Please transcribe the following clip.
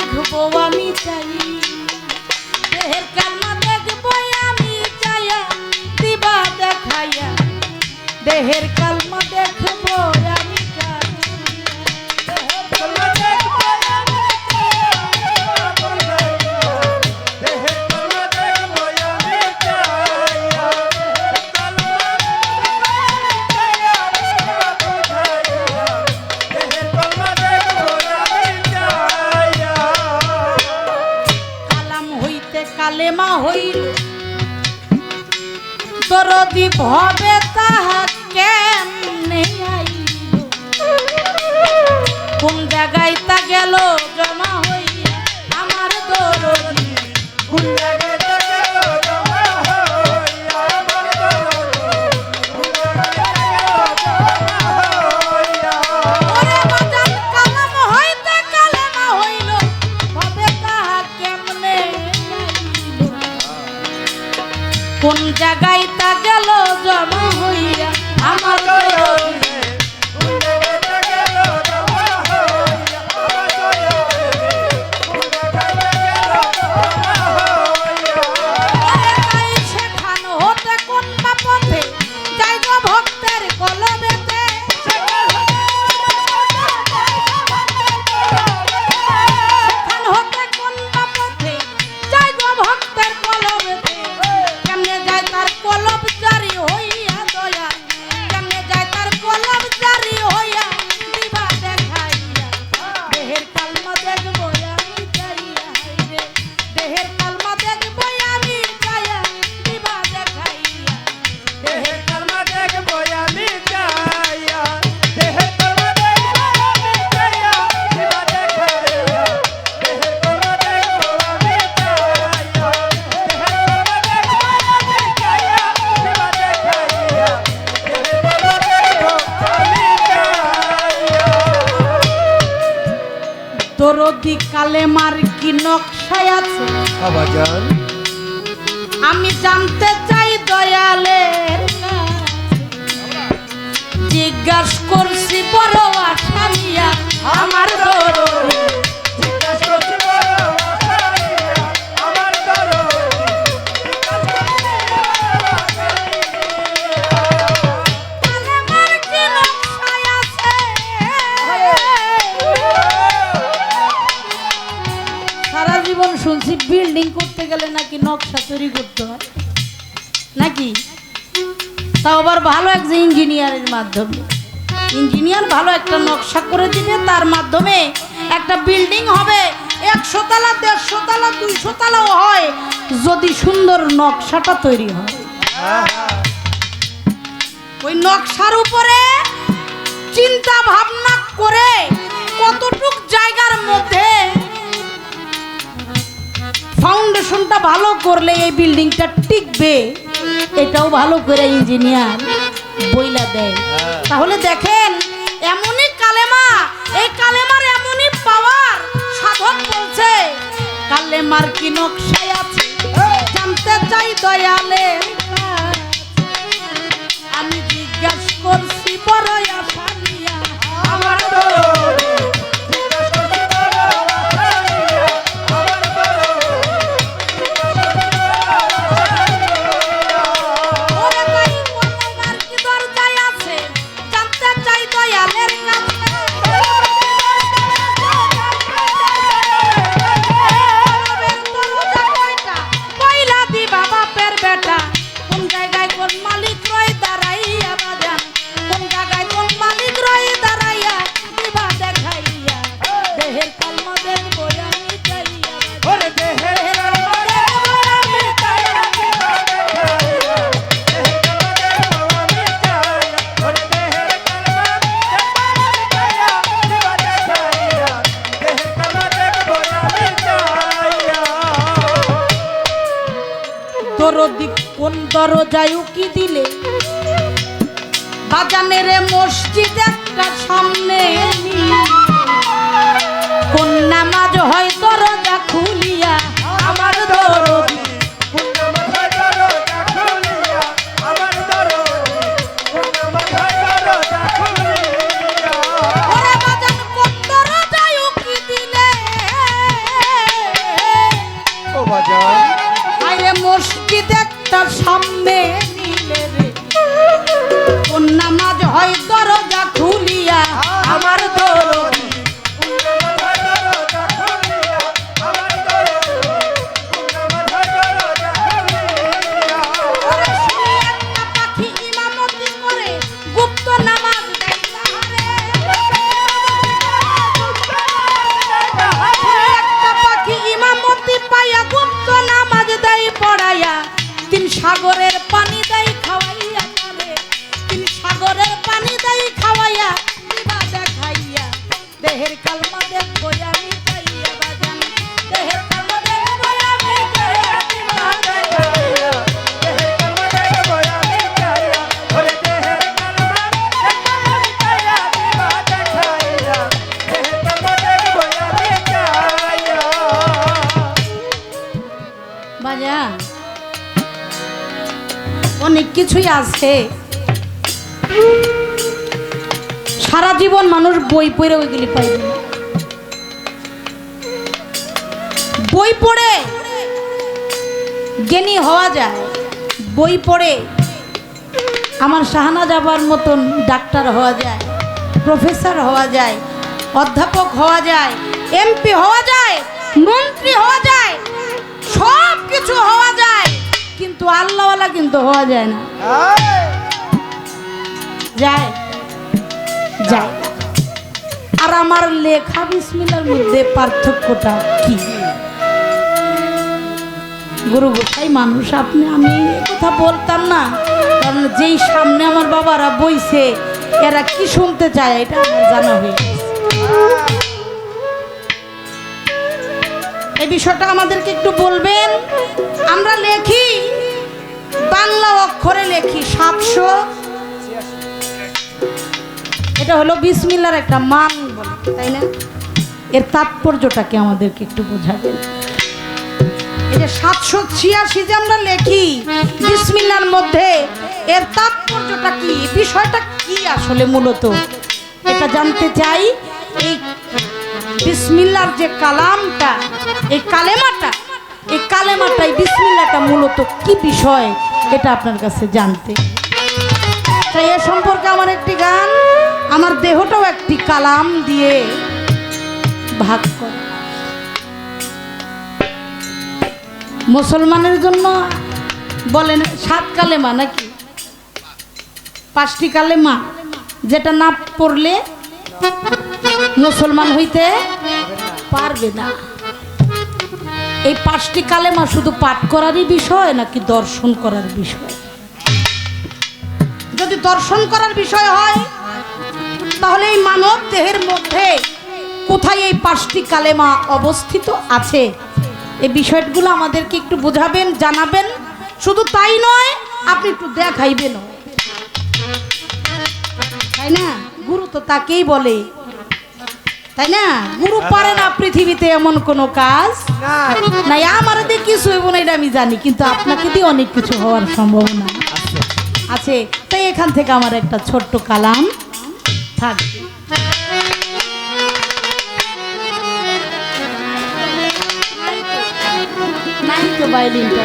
দেখব আমি চাই। দেহের কান্না দেখব আমি চাইয়া দিবা দেখাইয়া। দেহের কালমা দেখব কালেমা হইল। দরদি ভবে তাহা কেমনে আইল। কোন জায়গায় তা গেল, জমা হইয়া আমার দরদি। ওরে কোন জায়গায় তা গেল জমা হইয়া। আমার আছে আমি জানতে চাই দয়ালের জিজ্ঞাস করছি বড় আশা নিয়া আমার নকশা তৈরি করতে হয়। নাকি? তাও আবার ভালো একজন ইঞ্জিনিয়ারের মাধ্যমে। ইঞ্জিনিয়ার ভালো একটা নকশা করে দিবে তার মাধ্যমে একটা বিল্ডিং হবে। একশো তালা, দেড়শো তালা, দুইশো তালাও হয় যদি সুন্দর নকশাটা তৈরি হয়। ওই নকশার উপরে চিন্তা ভাবনা করে কতটুক জায়গার মধ্যে ফাউন্ডেশনটা ভালো করলে এই বিল্ডিংটা টিকবে। এটাও ভালো করে ইঞ্জিনিয়ার বইলা দেয়। তাহলে দেখেন এমনই কালেমা এই কালেমার এমনই পাওয়ার সাধক বলছে কালেমার কি নকশায় আছে? জানতে চাই দয়ালে। কোন দরজায় উকি দিলে। বাজানের মসজিদ একটা সামনে কোন নামাজ হয় দরজা খুলিয়া আমার আরে মসজিদ একটা সামনে কিছুই আছে। সারা জীবন মানুষ বই পড়ে ওইগুলি পাইবে বই পড়ে, জ্ঞানী হওয়া যায়। বই পড়ে, আমার শাহানা যাবার মতন ডাক্তার হওয়া যায়, প্রফেসর হওয়া যায়, অধ্যাপক হওয়া যায়, এমপি হওয়া যায়, মন্ত্রী হওয়া যায় সব কিছু হওয়া যায়। কিন্তু আল্লাহওয়ালা কিন্তু হওয়া যায় না। যায়। যায়। আর আমার লেখা বিসমিল্লার মধ্যে পার্থক্যটা কি? গুরু গোসাই মানুষ, আপনি, আমি কথা বলতাম না। কারণ যেই সামনে আমার বাবারা বইছে, এরা কি শুনতে চায়, এটা আমার জানা হয়ে এই বিষয়টা আমাদেরকে একটু বলবেন। আমরা লেখি। বাংলা অক্ষরে লেখি সাতশো। এটা হলো বিসমিল্লার একটা মান তাই না? এর তাৎপর্যটাকে আমাদেরকে একটু বোঝাবেন। সাতশো ছিয়াশি যে আমরা লেখি বিসমিল্লার মধ্যে, এর তাৎপর্যটা কি? বিষয়টা কি আসলে মূলত? এটা জানতে চাই, এই বিসমিল্লার যে কালামটা, এই কালেমাটা এই কালেমাটাই বিসমিল্লাটা মূলত কি বিষয়, এটা আপনার কাছে জানতে। তাই এ সম্পর্কে আমার একটি গান, আমার দেহটাও একটি কালাম দিয়ে ভাগ করে। মুসলমানের জন্য বলেন সাত কালেমা নাকি? পাঁচটি কালেমা, যেটা না পড়লে মুসলমান হইতে পারবে না। এই পাঁচটি কালেমা শুধু পাঠ করারই বিষয় নাকি দর্শন করার বিষয়? যদি দর্শন করার বিষয় হয়, তাহলে এই মানব দেহের মধ্যে কোথায় এই পাঁচটি কালেমা অবস্থিত আছে? এই বিষয়গুলো আমাদেরকে একটু বোঝাবেন, জানাবেন। শুধু তাই নয়, আপনি একটু দেখাইবেন। তাই না? গুরু তো তাকেই বলে। তাই না? গুরু পারে না পৃথিবীতে এমন কোনো কাজ। নাই আমার দিয়ে কিছু হইব না, এটা আমি জানি, কিন্তু আপনাকে দিয়ে অনেক কিছু হওয়ার সম্ভাবনা আছে। তাই এখান থেকে আমার একটা ছোট্ট কালাম থাকবে বাইলিনটা